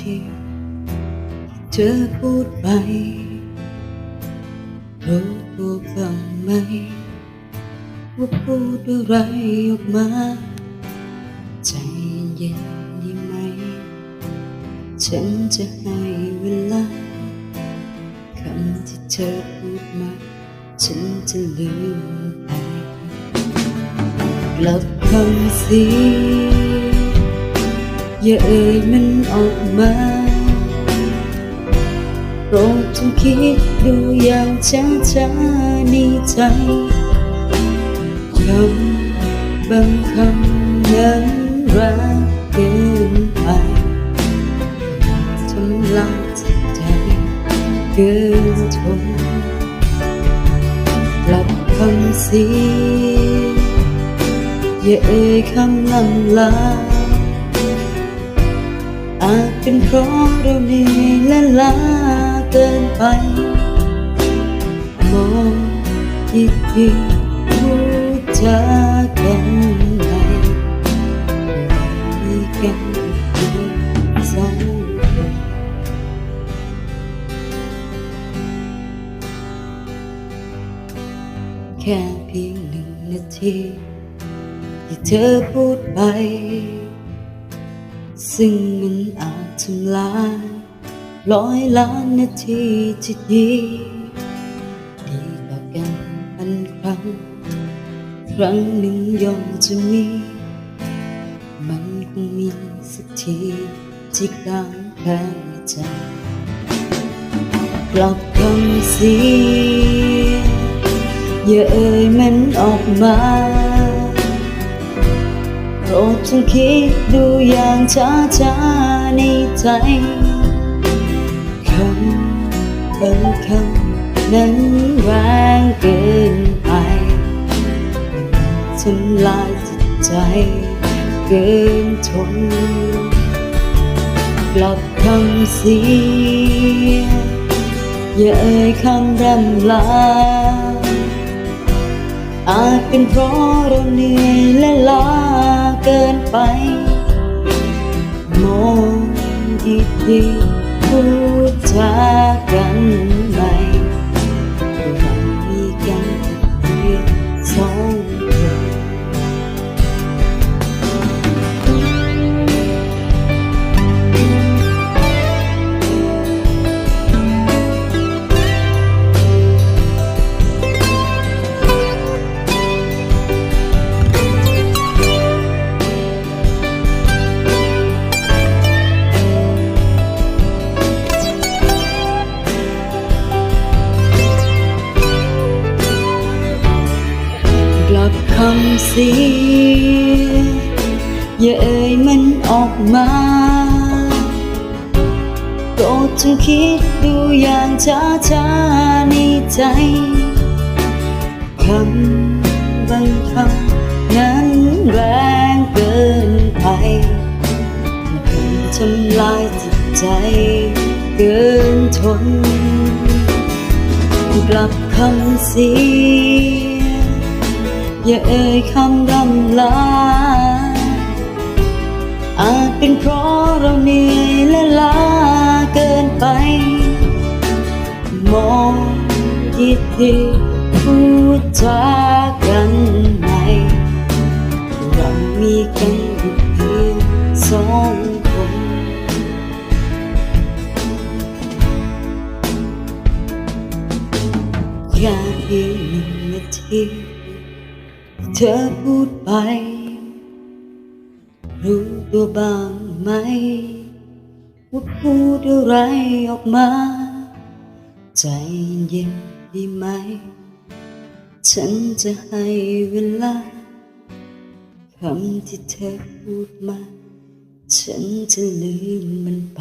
ที่เธอพูดไป รู้ตัวบ้างไหม ว่าพูดอะไรออกมา ใจเย็นได้ไหม ฉันจะให้เวลาคำที่เธอพูดมา ฉันจะลืมไปกลับคำเสีย อย่าเอ่ยมันออกมาโปรดจงคิดดูอย่างช้าช้าๆในใจคำบางคำนั้นรักเกินไปทำลายจิตใจเกินทนกลับคำเสียอย่าเอ่ยคำลำลา อาจเป็นเพราะเราเหนื่อยและล้าเกินไปมองอีกทีพูดจากันใหม่มีกันเพียงสองคนแค่เพียงหนึ่งนาทีที่เธอพูดไป ซึ่งมันอาจทำลายร้อยล้านนาทีที่ดีดีต่อกันพันครั้ง ครั้งหนึ่งย่อมจะมี มันคงมีสักทีที่กลางแค่ใจกลับคำเสียอย่าเอ่ยมันออกมา รดจงคิดดูอย่างช้าช้าในใจคำบางคำนั้นแรงเกินไปทำลายจิตใจเกินทนกลับคำเสียอย่าเอ่ยคำรำลาอาจเป็นเพราะเราเหนื่อยและล้า เกินไป มองดีดีๆพูดจากันใหม่ับคำเสียอย่าเอ่ยมันออกมาโปรดจงคิดดูอย่างช้าช้าๆในใจคำบางคำนั้นแรงเกินไปมันทำลายจิตใจเกินทนกลับคำเสีย อย่าเอ่ยคำรำลา อาจเป็นเพราะเราเหนื่อยและล้าเกินไป มองดีดีๆพูดจากันใหม่เรามีกันอยู่เพียงสองคนแค่เพียงหนึ่งนาที เธอพูดไป รู้ตัวบ้างไหมว่าพูดอะไรออกมา ใจเย็นดีไหม ฉันจะให้เวลาคำที่เธอพูดมา ฉันจะลืมมันไป